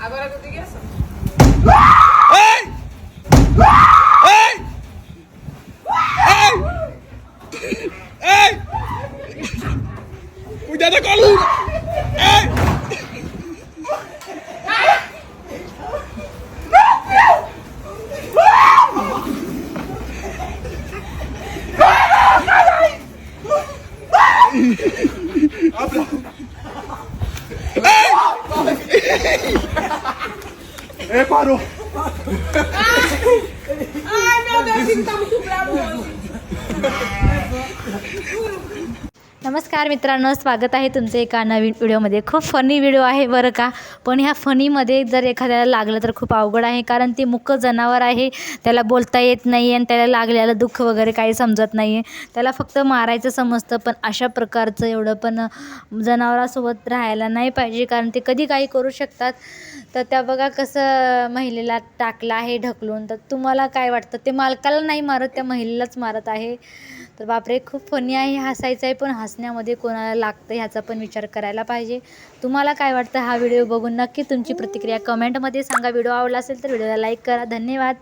Agora eu tenho essa. Ei! Ei! Ei! Ei! Cuidado com a coluna! Ei! Ei, parou! Ai, meu Deus, ele tá muito bravo hoje. नमस्कार मित्रांनो स्वागत आहे तुमचं एका नवीन व्हिडिओमध्ये. खूप फनी व्हिडिओ आहे बरं का? पण ह्या फनीमध्ये जर एखाद्याला लागलं तर खूप अवघड आहे कारण ते मुकं जनावर आहे त्याला बोलता येत नाही आणि त्याला लागलेलं दुःख वगैरे काही समजत नाही आहे त्याला फक्त मारायचं समजतं पण अशा प्रकारचं एवढं पण जनावरासोबत राहायला नाही पाहिजे कारण ते कधी काही करू शकतात. तर त्या बघा कसं महिलेला टाकलं आहे ढकलून. तर तुम्हाला काय वाटतं? ते मालकाला नाही मारत त्या महिलेलाच मारत आहे. तर बापरे खूप फनी आहे हसायचं आहे पण हसण्यामध्ये कोणाला लागतं ह्याचा पण विचार करायला पाहिजे. तुम्हाला काय वाटतं हा व्हिडिओ बघून? नक्की तुमची प्रतिक्रिया कमेंटमध्ये सांगा. व्हिडिओ आवडला असेल तर व्हिडिओला लाईक करा. धन्यवाद.